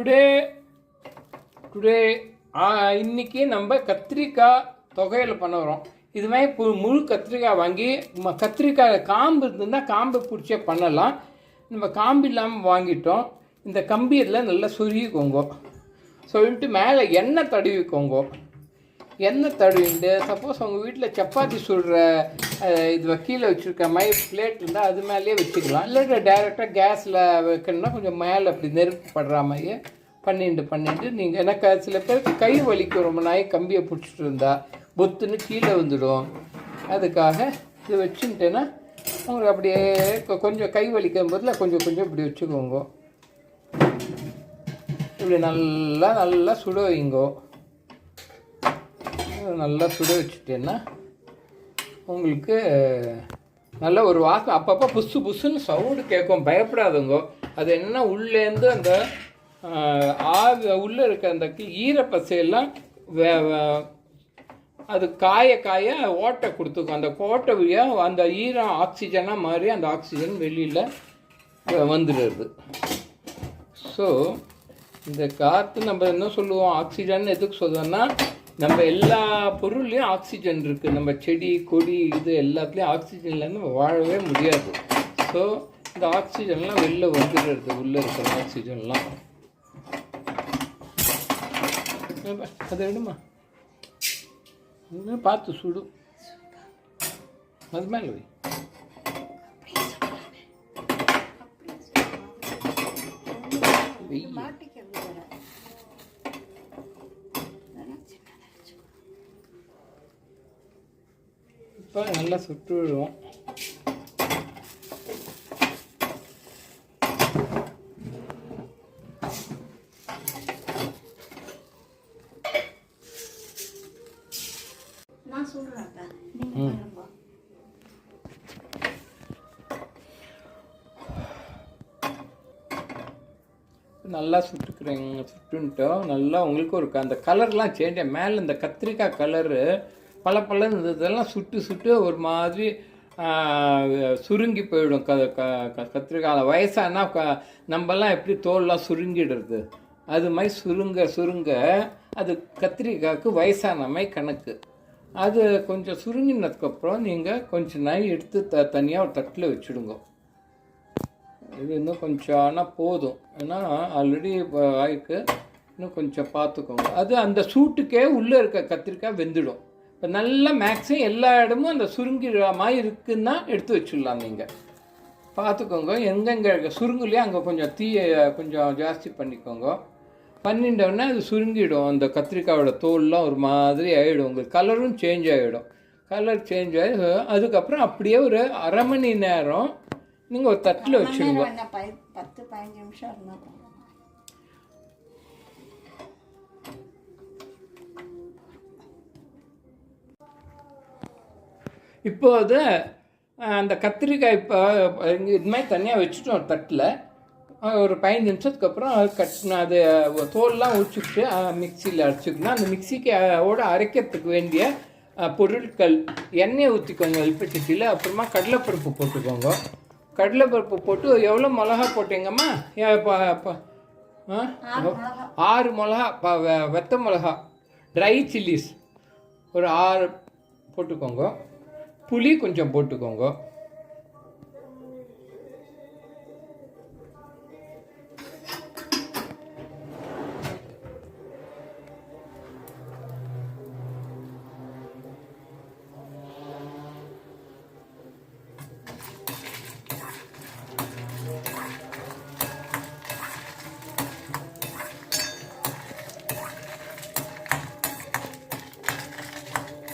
Today today இன்னைக்கு நம்ம கத்திரிக்காய் தொகையில் பண்ண வரோம் இது மாதிரி பு- முழு கத்திரிக்காய் வாங்கி ம- கத்திரிக்காய் காம்பு இருந்ததுன்னா காம்பை பிடிச்சே பண்ணலாம். நம்ம காம்பு இல்லாமல் வாங்கிட்டோம். இந்த கம்பியில் நல்லா சொருகிக்கோங்க. சொல்லிட்டு மேலே எண்ணெய் தடவிக்கோங்க. எண்ணெய் தடவிண்டு சப்போஸ் உங்கள் வீட்டில் சப்பாத்தி சுடுற இது கீழே வச்சுருக்க மாதிரி பிளேட் இருந்தால் அது மேலேயே வச்சுக்கலாம். இல்லாட்டி டைரெக்டாக கேஸில் வைக்கணும்னா கொஞ்சம் மேலே அப்படி நெருப்பு படுற மாதிரியே பண்ணிட்டு பண்ணிட்டு நீங்கள் எனக்கு சில பேருக்கு கை வலிக்கும் ரொம்ப நாய் கம்பியை பிடிச்சிட்டு இருந்தா பொத்துன்னு கீழே வந்துடும். அதுக்காக இது வச்சுட்டேன்னா உங்களுக்கு அப்படியே கொஞ்சம் கை வலிக்கும் போதில் கொஞ்சம் கொஞ்சம் இப்படி வச்சுக்கோங்க. இப்படி நல்லா நல்லா சுட வைங்கோ. நல்லா சுட வச்சுட்டேன்னா உங்களுக்கு நல்ல ஒரு வாசம் அப்பப்போ புசு புசுன்னு சவுண்டு கேட்கும். பயப்படாதுங்க. அது என்ன உள்ளேருந்து அந்த ஆக உள்ளே இருக்க அந்த ஈரப்பசையெல்லாம் வே அது காய காய ஓட்டை கொடுத்துக்கும். அந்த கோட்டை வழியாக அந்த ஈரம் ஆக்சிஜனாக மாறி அந்த ஆக்சிஜன் வெளியில் வந்துடுறது ஸோ இந்த காற்று நம்ம என்ன சொல்லுவோம்? ஆக்சிஜன் எதுக்கு சொல்லுவோம்னா நம்ம எல்லா பொருள்லையும் ஆக்சிஜன் இருக்குது நம்ம செடி கொடி இது எல்லாத்துலேயும் ஆக்சிஜன் நம்ம வாழவே முடியாது. ஸோ இந்த ஆக்சிஜன்லாம் வெளில வந்துடுறது. உள்ளே இருக்கிற ஆக்சிஜன்லாம் அதை விடுமா இன்னும் பார்த்து சுடும் அது மேலே வை. இப்போ நல்லா சுட்டு விடுவோம். நல்லா சுட்டுக்கிறேங்க சுட்டுன்ட்டோம். நல்லா உங்களுக்கு ஒரு அந்த கலர்லாம் சேஞ்ச் மேலே இந்த கத்திரிக்காய் கலரு பல பல இதெல்லாம் சுட்டு சுட்டு ஒரு மாதிரி சுருங்கி போயிடும். க க கத்திரிக்காய் வயசானா க நம்மலாம் எப்படி தோல்லாம் சுருங்கிடுறது? அது மாதிரி சுருங்க சுருங்க அது கத்திரிக்காய்க்கு வயசான மாதிரி கணக்கு. அது கொஞ்சம் சுருங்கினதுக்கப்புறம் நீங்கள் கொஞ்சம் நாய் எடுத்து த தனியாக ஒரு தட்டில் வச்சுடுங்க. இது இன்னும் கொஞ்சம் ஆனால் போதும். ஏன்னா ஆல்ரெடி ஆயிருக்கு. இன்னும் கொஞ்சம் பார்த்துக்கோங்க அது அந்த சூட்டுக்கே உள்ளே இருக்க கத்திரிக்காய் வெந்துடும். இப்போ நல்லா மேக்ஸிமம் எல்லா இடமும் அந்த சுருங்கிற மாதிரி இருக்குன்னா எடுத்து வச்சிடலாம் நீங்கள் பார்த்துக்கோங்க எங்கெங்கே சுருங்குலையோ அங்கே கொஞ்சம் தீயை கொஞ்சம் ஜாஸ்தி பண்ணிக்கோங்க. பண்ணிட்டோடனே அது சுருங்கிடும். அந்த கத்திரிக்காயோட தோல்லாம் ஒரு மாதிரி ஆகிடும் உங்களுக்கு கலரும் சேஞ்ச் ஆகிடும் கலர் சேஞ்ச் ஆகி அதுக்கப்புறம் அப்படியே ஒரு அரை மணி நேரம் நீங்கள் ஒரு தட்டில் பை- பத்து பதினஞ்சு நிமிஷம் இருந்தா போதும் இப்போ அது அஹ், அந்த கத்திரிக்காய் இப்போ இது மாதிரி தனியாக வச்சுட்டோம் ஒரு தட்டில். ஒரு பதினஞ்சு நிமிஷத்துக்கு அப்புறம் அது கட் அது தோல்லாம் உரிச்சுட்டு மிக்சியில் அரைச்சிக்கணும். அந்த மிக்சிக்கு ஓட அரைக்கிறதுக்கு வேண்டிய பொருட்கள் எண்ணெய் ஊற்றிக்கோங்க எல்பச்சட்டியில் அப்புறமா கடலைப்பருப்பு போட்டுக்கோங்க. கடலைப்பருப்பு போட்டு எவ்வளோ மிளகா போட்டீங்கம்மா? ஆறு மிளகா. வெத்த மிளகா. ட்ரை சில்லிஸ் ஒரு ஆறு போட்டுக்கோங்க. புளி கொஞ்சம் போட்டுக்கோங்க.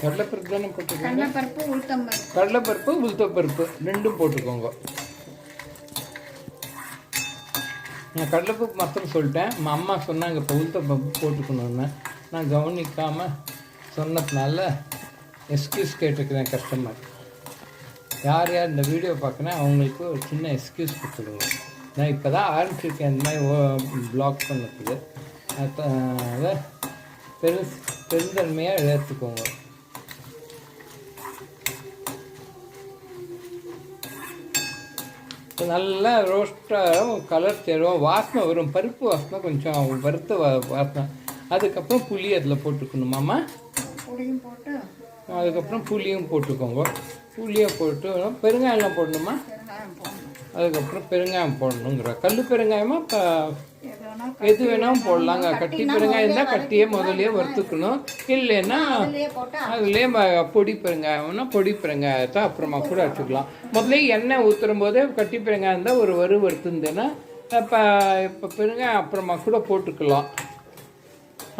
கடலைப்பருப்பு தானே போட்டுக்கோங்க. கடலைப்பருப்பு உளுத்தம்பருப்பு. கடலைப்பருப்பு உளுத்தப்பருப்பு ரெண்டும் போட்டுக்கோங்க. நான் கடலைப்பருப்பு மாத்திரம் சொல்லிட்டேன். அம்மா சொன்னாங்க இப்போ உளுத்தப்பருப்பு போட்டுக்கணுன்னு நான் கவனிக்காமல் சொன்னதுனால எக்ஸ்கியூஸ் கேட்டுக்கிறேன் கஸ்டமர் யார் யார் இந்த வீடியோ பார்க்கணும் அவங்களுக்கு ஒரு சின்ன எக்ஸ்கியூஸ் கொடுத்துடுங்க. நான் இப்போ தான் ஆரம்பிச்சிருக்கேன் இந்த மாதிரி ப்ளாக் பண்ணதுக்கு. அத- அதை பெரு பெருந்தன்மையாக ஏற்றுக்கோங்க நல்லா ரோஸ்ட்டாக கலர் தரும் வாசனை வரும். பருப்பு வாசனை கொஞ்சம் வறுத்த வாசனை. அதுக்கப்புறம் புளி அதில் போட்டுக்கணுமாம்மா புளியும் போட்டு? அதுக்கப்புறம் புளியும் போட்டுக்கோங்க. புளியை போட்டு பெருங்காயம்லாம் போடணுமா? அதுக்கப்புறம் பெருங்காயம் போடணுங்கிற. கல் பெருங்காயமா இப்போ எது வேணா எது வேணாலும் போடலாங்க. கட்டி பெருங்காயம் தான் கட்டியே முதல்லயே வறுத்துக்கணும். இல்லைன்னா அதுலயே பொடி பெருங்காயம்னா பொடி பெருங்காயத்தை அப்புறமா கூட வச்சுக்கலாம். முதல்ல எண்ணெய் ஊற்றுற போதே கட்டி பெருங்காயம் தான் ஒரு வறு வறுத்துருந்தேன்னா இப்போ இப்போ பெருங்காயம் அப்புறமா கூட போட்டுக்கலாம்.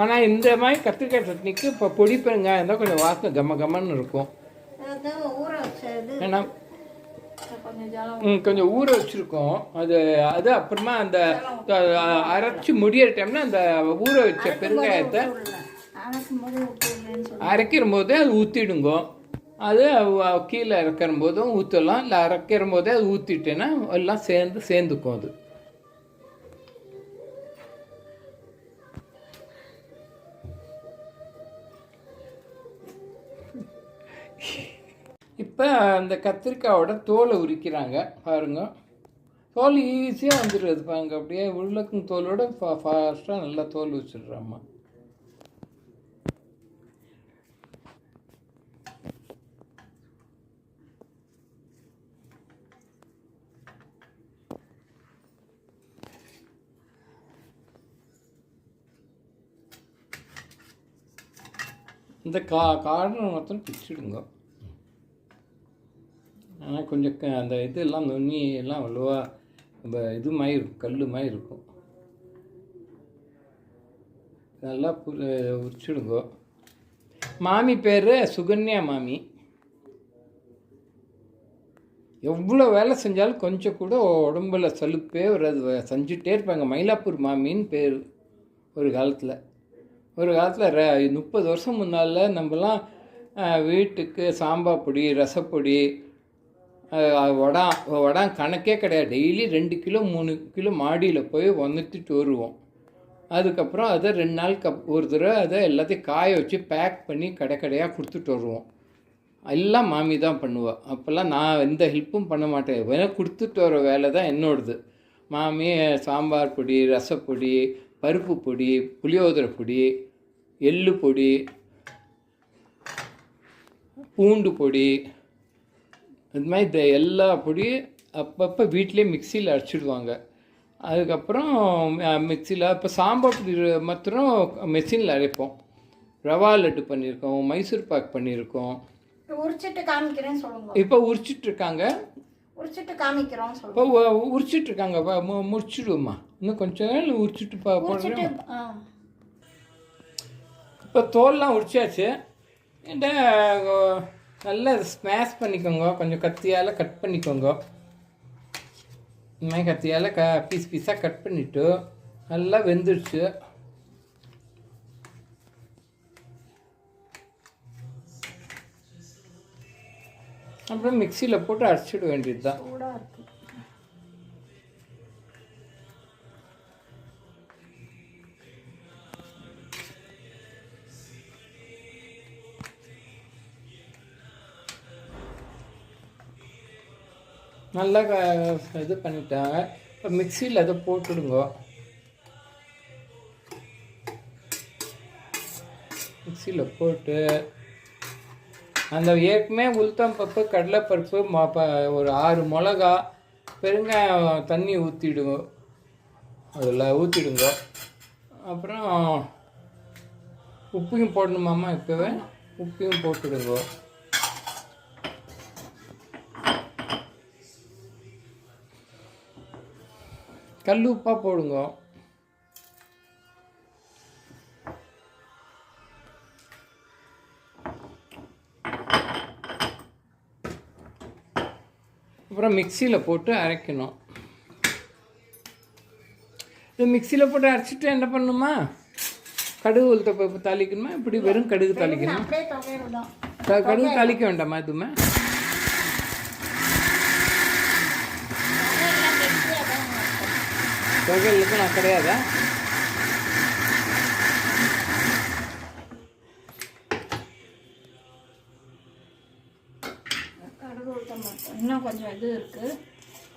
ஆனால் இந்த மாதிரி கத்திரிக்காய் சட்னிக்கு இப்போ பொடி பெருங்காயம் தான் கொஞ்சம் வாசனை கம கமன்னு இருக்கும். ஏன்னா ம், கொஞ்சம் ஊற வச்சுருக்கோம். அது அது அப்புறமா அந்த அரைச்சு முடியிற டைம்ல அந்த ஊற வச்ச பெருங்காயத்தை அரைக்கிற போதே அது ஊற்றிடுங்க அது கீழே இறக்கிற போதும் ஊற்றலாம் இல்லை அரைக்கிற போதே அது ஊற்றிட்டேன்னா எல்லாம் சேர்ந்து சேர்ந்துக்கும் அது. இப்போ அந்த கத்திரிக்காயோட தோலை உரிக்கிறாங்க. பாருங்க. தோல் ஈஸியாக வந்துடுது பாருங்க. அப்படியே உருளைக்கும் தோலோட ஃபா ஃபாஸ்ட்டாக நல்லா தோல் வச்சிடுறாம்மா. இந்த கா காரணம் மொத்தம் பிச்சிடுங்க. ஆனால் கொஞ்சம் க- அந்த இதெல்லாம் நுண்ணி எல்லாம் அவ்வளோவா அந்த இது மாதிரி இருக்கும் கல் மாதிரி இருக்கும். நல்லா பு உரிச்சிடுங்க. மாமி பேர் சுகன்யா மாமி. எவ்வளோ வேலை செஞ்சாலும் கொஞ்சம் கூட உடம்புல சலுப்பே ஒரு செஞ்சுட்டே இருப்பாங்க. மயிலாப்பூர் மாமின்னு பேர் ஒரு காலத்தில். ஒரு காலத்தில் ர முப்பது வருஷம் முன்னால் நம்மலாம் வீட்டுக்கு சாம்பார் பொடி ரசப்பொடி வடம் வடம் கணக்கே கிடையாது. டெய்லி ரெண்டு கிலோ மூணு கிலோ மாடியில் போய் வந்துட்டு வருவோம். அதுக்கப்புறம் அதை ரெண்டு நாள் கப் ஒரு தடவை அதை எல்லாத்தையும் காய வச்சு பேக் பண்ணி கடை கடையாக கொடுத்துட்டு வருவோம். எல்லாம் மாமி தான் பண்ணுவேன் அப்போல்லாம் நான் எந்த ஹெல்ப்பும் பண்ண மாட்டேன். வேணால் கொடுத்துட்டு வர வேலை தான் என்னோடது. மாமி சாம்பார் பொடி ரசப்பொடி பருப்பு பொடி புளியோதரை பொடி எள்ளு பொடி பூண்டு பொடி இது மாதிரி இந்த எல்லா பொடியும் அப்பப்போ வீட்டிலே மிக்சியில் அடிச்சிடுவாங்க அதுக்கப்புறம் மிக்சியில் இப்போ சாம்பார் பொடி மாத்திரம் மிஷினில் அரைப்போம். ரவா லட்டு பண்ணியிருக்கோம் மைசூர் பாக் பண்ணியிருக்கோம். உரிச்சிட்டு காமிக்கிறேன்னு சொல்லுங்க. இப்போ உரிச்சிட்டு இருக்காங்க உரிச்சிட்டு காமிக்கிறோம் இப்போ உரிச்சிட்டு இருக்காங்க முடிச்சிடுவோம்மா. இன்னும் கொஞ்ச நாள் உரிச்சிட்டு பா உரிச்சிட்டு போடுறேன் ஆ. இப்போ தோல்லாம் உரிச்சாச்சு. இந்த நல்லா ஸ்மாஷ் பண்ணிக்கோங்க. கொஞ்சம் கத்தியால் கட் பண்ணிக்கோங்க. இந்த மாதிரி கத்தியால் க பீஸ் பீஸாக கட் பண்ணிவிட்டு நல்லா வெந்துடுச்சு அப்புறம் மிக்சியில் போட்டு அரைச்சிட வேண்டியது தான் நல்லா க- இது பண்ணிட்டாங்க இப்போ மிக்சியில் அதை போட்டுடுங்க. மிக்சியில் போட்டு அந்த ஏற்கனவே உளுத்தம் பருப்பு கடலைப்பருப்பு மொ ப- ஒரு ஆறு மிளகா பெருங்காயம் தண்ணி ஊற்றிடுங்க அதில் ஊற்றிடுங்க அப்புறம் உப்பையும் போடணுமாம்மா இப்போவே? உப்பையும் போட்டுடுங்க. கல் உப்பாக போடுங்க. அப்புறம் மிக்சியில் போட்டு அரைக்கணும். இது மிக்சியில் போட்டு அரைச்சிட்டு என்ன பண்ணணுமா கடுகு உளுத்த தாளிக்கணுமா? இப்படி வெறும் கடுகு தாளிக்கணுமா? கடுகு தாளிக்க வேண்டாமா எதுவுமே தொகையெல்லாம் கெட்டியா தான் இருக்கும். தொகையிலுக்கு நான் கிடையாதா. கடுகு இன்னும் கொஞ்சம் இது இருக்கு.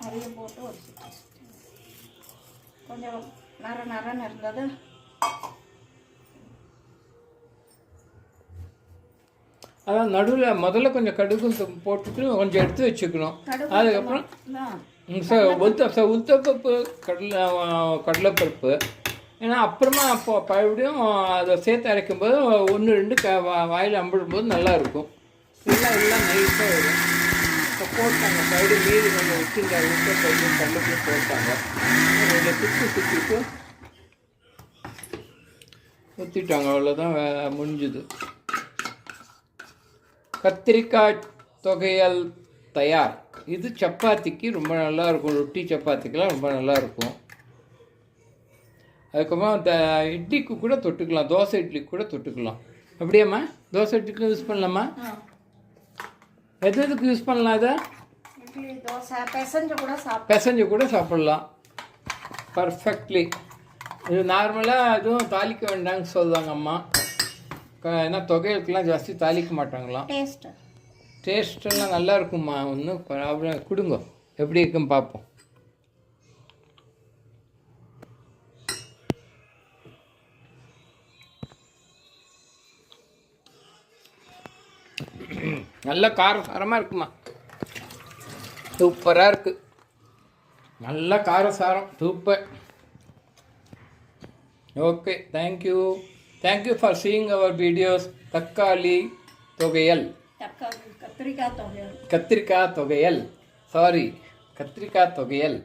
நிறைய போட்டு ஒரு சுற்றி கொஞ்சம் நர நரன்னு இருந்தது. அதான் நடுவில் முதல்ல கொஞ்சம் கடுகு போட்டுட்டு கொஞ்சம் எடுத்து வச்சுக்கணும். அதுக்கப்புறம் தான் ம், ச உளுத்த ச உளுத்தப்பருப்பு கடலை கடலைப்பருப்பு. ஏன்னா அப்புறமா அப்போ மறுபடியும் அதை சேர்த்து அரைக்கும்போது ஒன்று ரெண்டு க வாயில் அம்பிடும்போது நல்லா இருக்கும் எல்லாம் எல்லாம் நைஸாக வரும். இப்போ போட்டாங்க மறுபடியும் மீதி கொஞ்சம் வச்சுருந்த உளுத்தப்பருப்பு கடலைப்பருப்பு போட்டாங்க. ரெண்டு சுற்றி சுற்றிட்டு ஊற்றிட்டாங்க அவ்வளோதான் முடிஞ்சுது. கத்திரிக்காய் தொகையல் தயார். இது சப்பாத்திக்கு ரொம்ப நல்லா இருக்கும் ரொட்டி சப்பாத்திக்கெலாம் ரொம்ப நல்லா இருக்கும் அதுக்கப்புறம் த இட்லிக்கு கூட தொட்டுக்கலாம். தோசை இட்லிக்கு கூட தொட்டுக்கலாம். அப்படியாம்மா? தோசை இட்லிக்கு யூஸ் பண்ணலாமா? எது எதுக்கு யூஸ் பண்ணலாம் இதை? பிசைஞ்சு கூட சாப்பிட்டு பிசைஞ்சு கூட சாப்பிட்லாம். பர்ஃபெக்ட்லி. இது நார்மலாக எதுவும் தாளிக்க வேண்டாம்னு சொல்லுவாங்க அம்மா ஏன்னா தொகைகளுக்கெல்லாம் ஜாஸ்தி தாளிக்க மாட்டாங்களாம். டேஸ்ட்டெல்லாம் நல்லா இருக்கும்மா ஒன்றும் ப்ராப்ளம் கொடுங்க. எப்படி இருக்குன்னு பார்ப்போம். நல்ல காரசாரமாக இருக்குமா? சூப்பராக இருக்கு. நல்ல காரசாரம் super. Okay thank you thank you for seeing our videos தக்காளி தொகையல். கத்திரிக்காய் தொகையல் கத்திரிக்காய் தொகையல் சாரி கத்திரிக்காய் தொகையல்